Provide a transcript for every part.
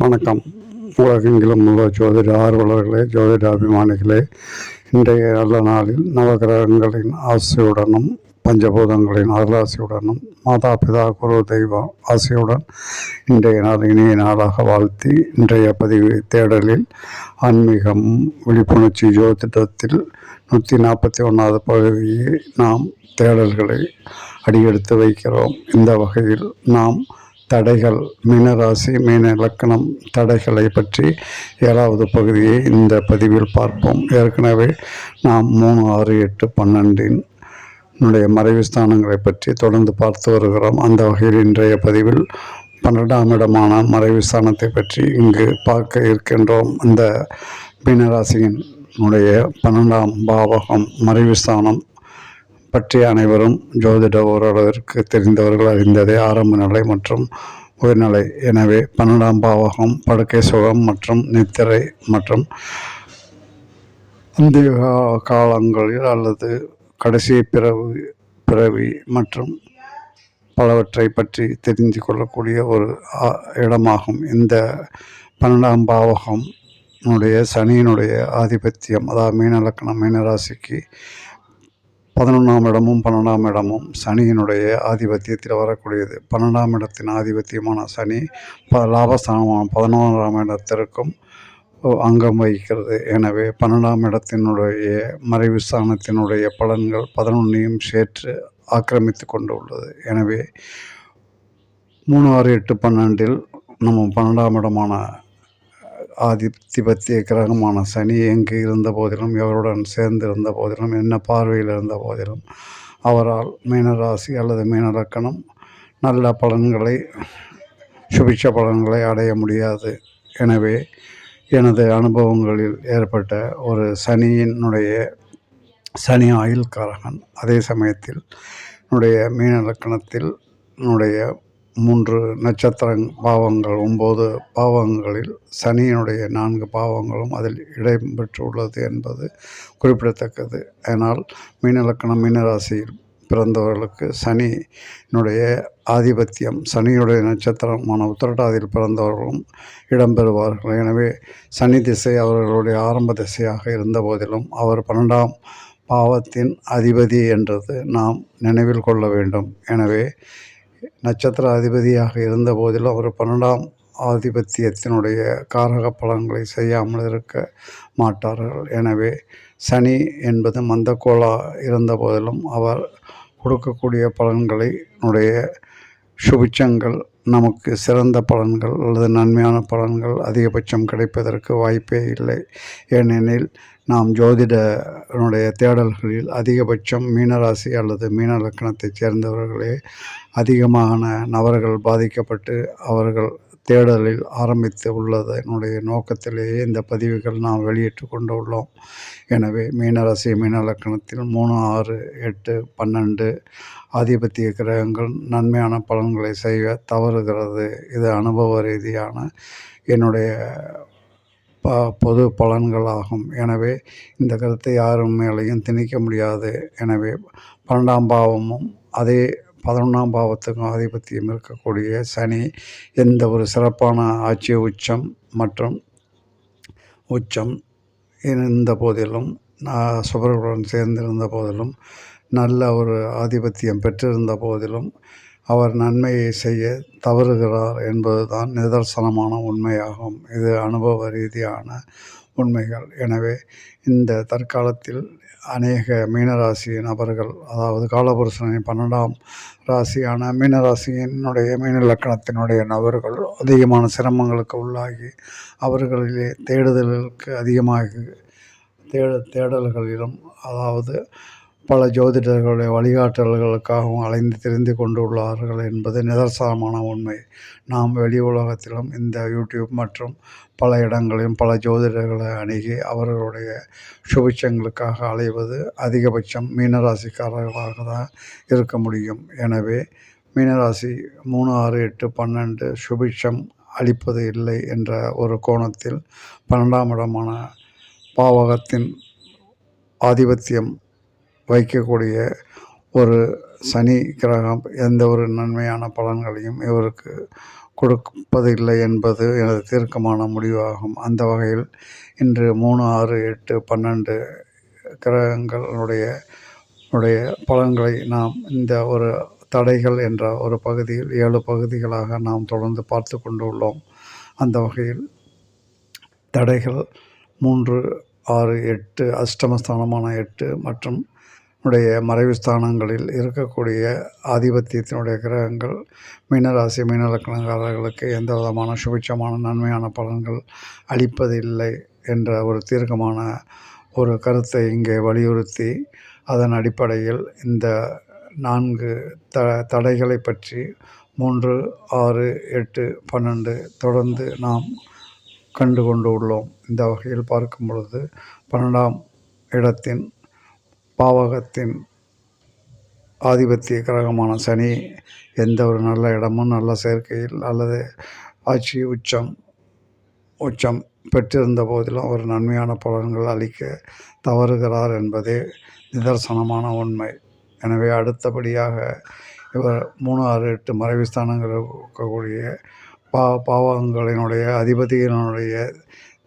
வணக்கம். உலகெங்கிலும் உள்ள ஜோதிட ஆர்வலர்களே ஜோதிட அபிமானிகளே இன்றைய நல்ல நாளில் நவகிரகங்களின் ஆசையுடனும் பஞ்சபூதங்களின் அருளாசியுடனும் மாதா பிதா குரு தெய்வம் ஆசையுடன் இன்றைய நாள் இனிய நாளாக வாழ்த்தி இன்றைய பதிவு தேடலில் ஆன்மீகம் விழிப்புணர்ச்சி ஜோதிடத்தில் நூற்றி நாற்பத்தி ஒன்றாவது பகுதியை நாம் தேடல்களை அடியெடுத்து வைக்கிறோம். இந்த வகையில் நாம் தடைகள் மீனராசி மீன இலக்கணம் தடைகளை பற்றி ஏழாவது பகுதியை இந்த பதிவில் பார்ப்போம். ஏற்கனவே நாம் மூணு ஆறு எட்டு பன்னெண்டின் என்னுடைய மறைவு ஸ்தானங்களை பற்றி தொடர்ந்து பார்த்து வருகிறோம். அந்த வகையில் இன்றைய பதிவில் பன்னெண்டாம் இடமான மறைவு ஸ்தானத்தை பற்றி இங்கு பார்க்க இருக்கின்றோம். இந்த மீனராசியின் உடைய பன்னெண்டாம் பாவகம் மறைவு ஸ்தானம். பற்றி அனைவரும் ஜோதிட ஓரளவிற்கு தெரிந்தவர்கள் அறிந்ததே ஆரம்ப நிலை மற்றும் உயர்நிலை. எனவே பன்னெண்டாம் பாவகம் படுக்கை சுகம் மற்றும் நித்திரை மற்றும் அந்த காலங்களில் அல்லது கடைசி பிறவி பிறவி மற்றும் பலவற்றை பற்றி தெரிந்து கொள்ளக்கூடிய ஒரு இடமாகும். இந்த பன்னெண்டாம் பாவகம் உடைய சனியினுடைய ஆதிபத்தியம் அதாவது மீன லக்கணம் மீனராசிக்கு பதினொன்றாம் இடமும் பன்னெண்டாம் இடமும் சனியினுடைய ஆதிபத்தியத்தில் வரக்கூடியது. பன்னெண்டாம் இடத்தின் ஆதிபத்தியமான சனி ப லாபஸ்தானமான பதினோராம் இடத்திற்கும் அங்கம் வகிக்கிறது. எனவே பன்னெண்டாம் இடத்தினுடைய மறைவு ஸ்தானத்தினுடைய பலன்கள் பதினொன்றையும் சேர்த்து ஆக்கிரமித்து கொண்டு உள்ளது எனவே மூணு ஆறு எட்டு பன்னெண்டில் நம்ம பன்னெண்டாம் இடமான ஆதிபத்திய கிரகமான சனி எங்கு இருந்த போதிலும் எவருடன் சேர்ந்து இருந்த போதிலும் என்ன பார்வையில் இருந்த போதிலும் அவரால் மீனராசி அல்லது மீனலக்கணம் நல்ல பலன்களை சுபிட்ச பலன்களை அடைய முடியாது. எனவே எனது அனுபவங்களில் ஏற்பட்ட ஒரு சனியினுடைய சனி ஆயுள்காரகன் அதே சமயத்தில் என்னுடைய மீனலக்கணத்தில் என்னுடைய மூன்று நட்சத்திர பாவங்கள் ஒம்பது பாவங்களில் சனியினுடைய நான்கு பாவங்களும் அதில் இடம்பெற்றுள்ளது என்பது குறிப்பிடத்தக்கது. ஆனால் மீனலக்கணம் மீனராசியில் பிறந்தவர்களுக்கு சனியினுடைய ஆதிபத்தியம் சனியுடைய நட்சத்திரமான உத்திரட்டாதியில் பிறந்தவர்களும் இடம்பெறுவார்கள். எனவே சனி திசை அவர்களுடைய ஆரம்ப திசையாக இருந்த போதிலும் அவர் பன்னெண்டாம் பாவத்தின் அதிபதி என்றது நாம் நினைவில் கொள்ள வேண்டும். எனவே நட்சத்திர அதிபதியாக இருந்த போதிலும் அவர் பன்னெண்டாம் ஆதிபத்தியத்தினுடைய காரக பலன்களை செய்யாமல் இருக்க மாட்டார்கள். எனவே சனி என்பது மந்தக்கோளா இருந்த போதிலும் அவர் கொடுக்கக்கூடிய பலன்களினுடைய சுபிச்சங்கள் நமக்கு சிறந்த பலன்கள் அல்லது நன்மையான பலன்கள் அதிகபட்சம் கிடைப்பதற்கு வாய்ப்பே இல்லை. ஏனெனில் நாம் ஜோதிடனுடைய தேடல்களில் அதிகபட்சம் மீனராசி அல்லது மீன லக்கணத்தைச் சேர்ந்தவர்களே அதிகமான நபர்கள் பாதிக்கப்பட்டு அவர்கள் தேடலில் ஆரம்பித்து உள்ளதனுடைய நோக்கத்திலேயே இந்த பதிவுகள் நாம் வெளியிட்டு கொண்டு உள்ளோம். எனவே மீனராசி மீனலக்கணத்தில் மூணு ஆறு எட்டு பன்னெண்டு ஆதிபத்திய கிரகங்கள் நன்மையான பலன்களை செய்ய தவறுகிறது. இது அனுபவ ரீதியான என்னுடைய ப பொது பலன்களாகும். எனவே இந்த கருத்தை யாரும் மேலேயும் திணிக்க முடியாது. எனவே பன்னெண்டாம் பாவமும் அதே பதினொன்றாம் பாவத்துக்கும் ஆதிபத்தியம் இருக்கக்கூடிய சனி எந்த ஒரு சிறப்பான ஆட்சி உச்சம் மற்றும் உச்சம் இருந்த போதிலும் நான் சுபர்களுடன் சேர்ந்திருந்த போதிலும் நல்ல ஒரு ஆதிபத்தியம் பெற்றிருந்த போதிலும் அவர் நன்மையை செய்ய தவறுகிறார் என்பதுதான் நிதர்சனமான உண்மையாகும். இது அனுபவ ரீதியான உண்மைகள். எனவே இந்த தற்காலத்தில் அநேக மீனராசி நபர்கள் அதாவது காலபுருஷனின் பன்னெண்டாம் ராசியான மீனராசியினுடைய மீன இலக்கணத்தினுடைய நபர்கள் அதிகமான சிரமங்களுக்கு உள்ளாகி அவர்களிலே தேடுதலுக்கு அதிகமாக தேட தேடல்களிலும் அதாவது பல ஜோதிடர்களுடைய வழிகாட்டல்களுக்காகவும் அலைந்து திரிந்து கொண்டு உள்ளார்கள் என்பது நிதர்சனமான உண்மை. நாம் வெளி உலகத்திலும் இந்த யூடியூப் மற்றும் பல இடங்களிலும் பல ஜோதிடர்களை அணுகி அவர்களுடைய சுபிட்சங்களுக்காக அலைவது அதிகபட்சம் மீனராசிக்காரர்களாக தான் இருக்க முடியும். எனவே மீனராசி மூணு ஆறு எட்டு பன்னெண்டு சுபிட்சம் அளிப்பது இல்லை என்ற ஒரு கோணத்தில் பன்னெண்டாம் இடமான பாவகத்தின் ஆதிபத்தியம் வைக்கக்கூடிய ஒரு சனி கிரகம் எந்த ஒரு நன்மையான பலன்களையும் இவருக்கு கொடுப்பதில்லை என்பது எனது தீர்க்கமான முடிவாகும். அந்த வகையில் இன்று மூணு ஆறு எட்டு பன்னெண்டு கிரகங்களுடைய உடைய பலன்களை நாம் இந்த ஒரு தடைகள் என்ற ஒரு பகுதியில் ஏழு பகுதிகளாக நாம் தொடர்ந்து பார்த்து கொண்டுள்ளோம். அந்த வகையில் தடைகள் மூன்று ஆறு எட்டு அஷ்டமஸ்தானமான எட்டு மற்றும் உடைய மறைவு ஸ்தானங்களில் இருக்கக்கூடிய ஆதிபத்தியத்தினுடைய கிரகங்கள் மீனராசி மீனலக்கணக்காரர்களுக்கு எந்த விதமான சுபிட்சமான நன்மையான பலன்கள் அளிப்பதில்லை என்ற ஒரு தீர்க்கமான ஒரு கருத்தை இங்கே வலியுறுத்தி அதன் அடிப்படையில் இந்த நான்கு த தடைகளை பற்றி மூன்று ஆறு எட்டு பன்னெண்டு தொடர்ந்து நாம் கண்டு கொண்டு உள்ளோம். இந்த வகையில் பார்க்கும் பொழுது பன்னெண்டாம் இடத்தின் பாவகத்தின் ஆதிபத்திய கிரகமான சனி எந்த ஒரு நல்ல இடமும் நல்ல சேர்க்கையில் அல்லது ஆட்சி உச்சம் உச்சம் பெற்றிருந்த போதிலும் ஒரு நன்மையான பலன்கள் அளிக்க தவறுகிறார் என்பதே நிதர்சனமான உண்மை. எனவே அடுத்தபடியாக இவர் மூணு ஆறு எட்டு மறைவு ஸ்தானங்கள் இருக்கக்கூடிய பா பாவகங்களினுடைய அதிபதியினுடைய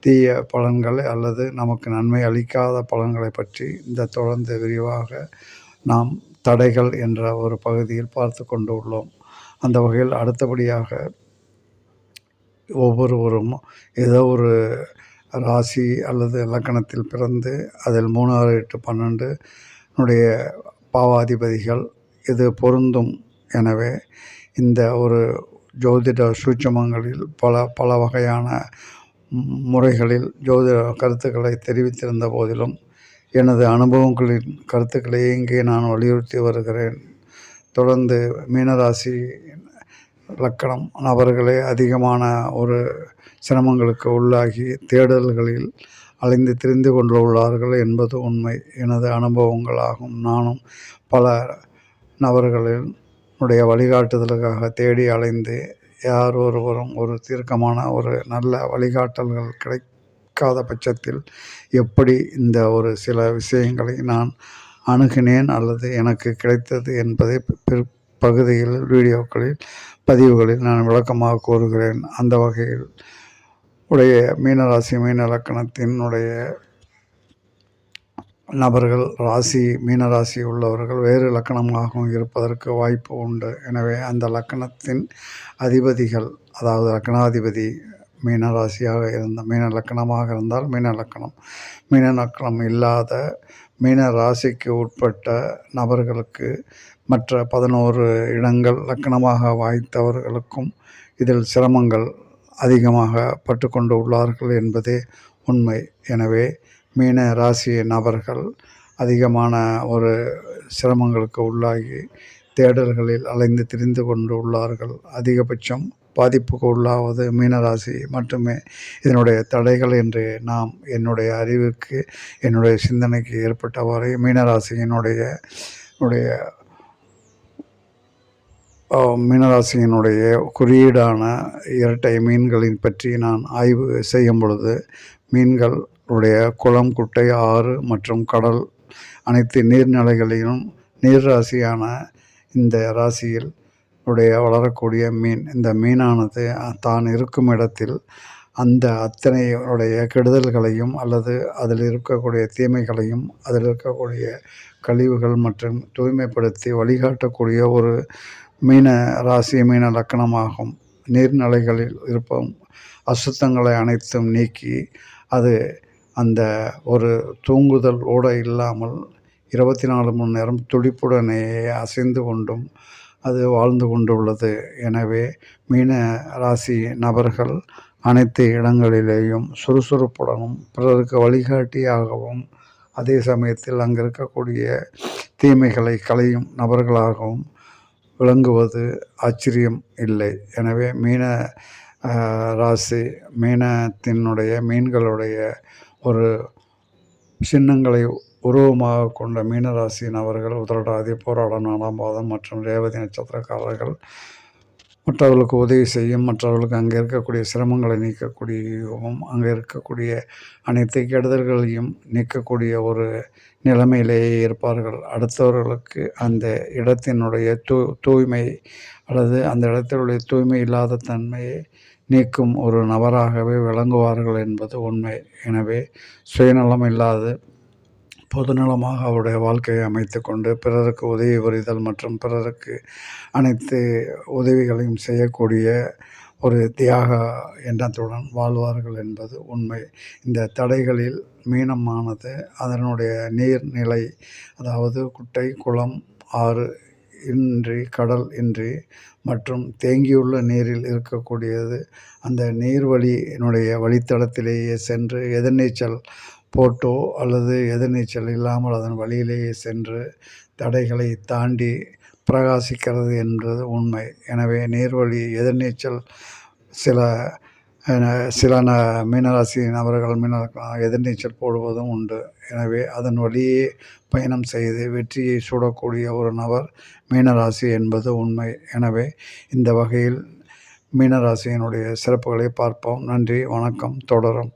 தீய பலன்களை அல்லது நமக்கு நன்மை அளிக்காத பலன்களை பற்றி இந்த தொடர்ந்து விரிவாக நாம் தடைகள் என்ற ஒரு பகுதியில் பார்த்து கொண்டு உள்ளோம். அந்த வகையில் அடுத்தபடியாக ஒவ்வொருவரும் ஏதோ ஒரு ராசி அல்லது லக்கணத்தில் பிறந்து அதில் மூணு ஆறு எட்டு பன்னெண்டுனுடைய பாவாதிபதிகள் இது பொருந்தும் எனவே இந்த ஒரு ஜோதிட சூட்சமங்களில் பல பல வகையான முறைகளில் ஜோதிட கருத்துக்களை தெரிவித்திருந்த போதிலும் எனது அனுபவங்களின் கருத்துக்களை இங்கே நான் வலியுறுத்தி வருகிறேன். தொடர்ந்து மீனராசி லக்கணம் நபர்களே அதிகமான ஒரு சிரமங்களுக்கு உள்ளாகி தேடல்களில் அலைந்து திரிந்து கொண்டுள்ளார்கள் என்பது உண்மை. எனது அனுபவங்களாகும். நானும் பல நபர்களினுடைய வழிகாட்டுதலுக்காக தேடி அலைந்து யார் ஒருவரும் ஒரு தீர்க்கமான ஒரு நல்ல வழிகாட்டல்கள் கிடைக்காத பட்சத்தில் எப்படி இந்த ஒரு சில விஷயங்களை நான் அணுகினேன் அல்லது எனக்கு கிடைத்தது என்பதை பிற்பகுதியில் வீடியோக்களில் பதிவுகளில் நான் விளக்கமாக கூறுகிறேன். அந்த வகையில் உடைய மீனராசி மீன இலக்கணத்தினுடைய நபர்கள் ராசி மீனராசி உள்ளவர்கள் வேறு லக்கணமாகவும் இருப்பதற்கு வாய்ப்பு உண்டு. எனவே அந்த லக்கணத்தின் அதிபதிகள் அதாவது லக்கணாதிபதி மீனராசியாக இருந்த மீன லக்கணமாக இருந்தால் மீன லக்கணம். மீன லக்கணம் இல்லாத மீன ராசிக்கு உட்பட்ட நபர்களுக்கு மற்ற பதினோரு இடங்கள் லக்கணமாக வாய்த்தவர்களுக்கும் இதில் சிரமங்கள் அதிகமாக பட்டுக்கொண்டு உள்ளார்கள் என்பதே உண்மை. எனவே மீன ராசி நபர்கள் அதிகமான ஒரு சிரமங்களுக்கு உள்ளாகி தேடல்களில் அலைந்து திரிந்து கொண்டு உள்ளார்கள். அதிகபட்சம் பாதிப்புக்கு உள்ளாவது மீனராசி மட்டுமே. இதனுடைய தடைகள் என்று நாம் என்னுடைய அறிவுக்கு என்னுடைய சிந்தனைக்கு ஏற்பட்டவாறு மீனராசியினுடைய உடைய மீனராசியினுடைய குறியீடான இரட்டை மீன்களின் பற்றி நான் ஆய்வு செய்யும் பொழுது மீன்கள் உடைய குளம் குட்டை ஆறு மற்றும் கடல் அனைத்து நீர்நிலைகளிலும் நீர் ராசியான இந்த ராசியில் உடைய வளரக்கூடிய மீன் இந்த மீனானது தான் இருக்கும் இடத்தில் அந்த அத்தனையுடைய கெடுதல்களையும் அல்லது அதில் இருக்கக்கூடிய தீமைகளையும் அதில் இருக்கக்கூடிய கழிவுகள் மற்றும் தூய்மைப்படுத்தி வழிகாட்டக்கூடிய ஒரு மீன ராசி மீன லக்கணமாகும். நீர்நிலைகளில் இருப்போம். அசுத்தங்களை அனைத்தும் நீக்கி அது அந்த ஒரு தூங்குதல் இல்லாமல் இருபத்தி நாலு மணி நேரம் துடிப்புடனேயே அசைந்து கொண்டும் அது வாழ்ந்து கொண்டுள்ளது. எனவே மீன ராசி நபர்கள் அனைத்து இடங்களிலேயும் சுறுசுறுப்புடனும் பிறருக்கு வழிகாட்டியாகவும் அதே சமயத்தில் அங்கே இருக்கக்கூடிய தீமைகளை களையும் நபர்களாகவும் விளங்குவது ஆச்சரியம் இல்லை. எனவே மீன ராசி மீனத்தினுடைய மீன்களுடைய ஒரு சின்னங்களை உருவமாக கொண்ட மீனராசியின் அவர்கள் உதரடாதி போராட நாலாம் பாதம் மற்றும் ரேவதி நட்சத்திரக்காரர்கள். மற்றவர்களுக்கு உதவி செய்யும் மற்றவர்களுக்கு அங்கே இருக்கக்கூடிய சிரமங்களை நீக்கக்கூடியவும் அங்கே இருக்கக்கூடிய அனைத்து கெடுதல்களையும் நீக்கக்கூடிய ஒரு நிலைமையிலேயே இருப்பார்கள். அடுத்தவர்களுக்கு அந்த இடத்தினுடைய தூ தூய்மை அல்லது அந்த இடத்தினுடைய தூய்மை இல்லாத தன்மையை நீக்கும் ஒரு நபராகவே விளங்குவார்கள் என்பது உண்மை. எனவே சுயநலம் இல்லாது பொதுநலமாக அவருடைய வாழ்க்கையை அமைத்து கொண்டு பிறருக்கு உதவி புரிதல் மற்றும் பிறருக்கு அனைத்து உதவிகளையும் செய்யக்கூடிய ஒரு தியாக எண்ணத்துடன் வாழ்வார்கள் என்பது உண்மை. இந்த தடைகளில் மீனமானது அதனுடைய நீர்நிலை அதாவது குட்டை குளம் ஆறு இன்றி கடல் இன்றி மற்றும் தேங்கியுள்ள நீரில் இருக்கக்கூடியது. அந்த நீர்வழியினுடைய வழித்தடத்திலேயே சென்று எதிர்நீச்சல் போட்டோ அல்லது எதிர்நீச்சல் இல்லாமல் அதன் வழியிலேயே சென்று தடைகளை தாண்டி பிரகாசிக்கிறது என்பது உண்மை. எனவே நீர்வழி எதிர்நீச்சல் சில சில ந மீனராசி நபர்கள் மீன எதிர்நீச்சல் போடுவதும் உண்டு. எனவே அதன் வழியே பயணம் செய்து வெற்றியை சூடக்கூடிய ஒரு நபர் மீனராசி என்பது உண்மை. எனவே இந்த வகையில் மீனராசியினுடைய சிறப்புகளை பார்ப்போம். நன்றி வணக்கம் தொடரும்.